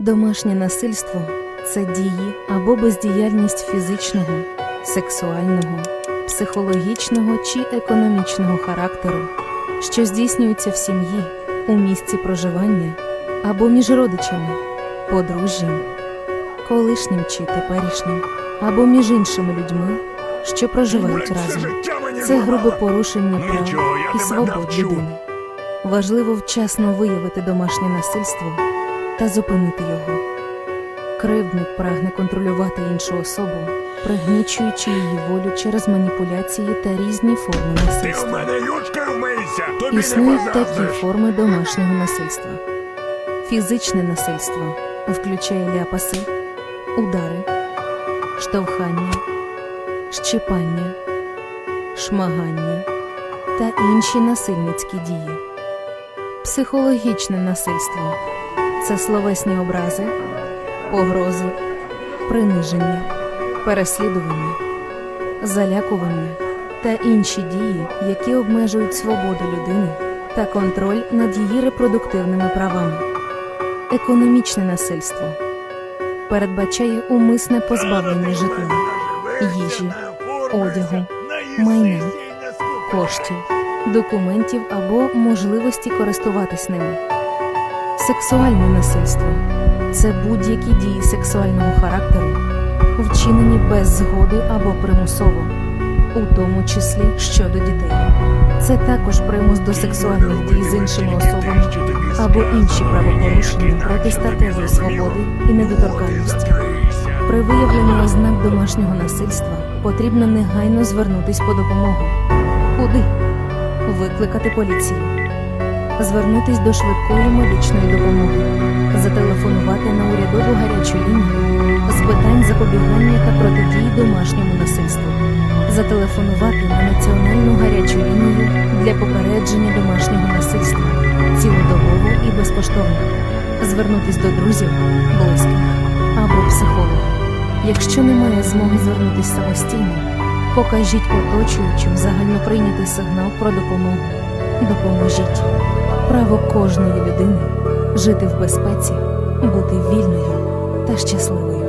Домашнє насильство це дії або бездіяльність фізичного, сексуального, психологічного чи економічного характеру, що здійснюється в сім'ї, у місці проживання або між родичами, подружжям, колишнім чи теперішнім, або між іншими людьми, що проживають разом. Це грубе порушення прав і свобод людини. Важливо вчасно виявити домашнє насильство та зупинити його. Кривдник прагне контролювати іншу особу, пригнічуючи її волю через маніпуляції та різні форми Ти в насильства. мене юшкою вмийся, тобі не такі форми домашнього насильства. Фізичне насильство включає ляпаси, удари, штовхання, щипання, шмагання та інші насильницькі дії. Психологічне насильство це словесні образи, погрози, приниження, переслідування, залякування та інші дії, які обмежують свободу людини та контроль над її репродуктивними правами. Економічне насильство передбачає умисне позбавлення житла, їжі, одягу, майна, коштів, документів або можливості користуватись ними. Сексуальне насильство це будь-які дії сексуального характеру, вчинені без згоди або примусово, у тому числі щодо дітей. Це також примус до сексуальних дій з іншими особами або інші правопорушення проти статевої свободи і недоторканності. При виявленні ознак домашнього насильства потрібно негайно звернутись по допомогу. Куди? Викликати поліцію, звернутись до швидкої медичної допомоги, зателефонувати на урядову гарячу лінію з питань запобігання та протидії домашньому насильству, зателефонувати на національну гарячу лінію для попередження домашнього насильства цілодобово і безкоштовно, звернутись до друзів, близьких або психолога. Якщо немає змоги звернутися самостійно, покажіть оточуючим загальноприйнятий сигнал про допомогу. Допоможіть. Право кожної людини жити в безпеці, бути вільною та щасливою.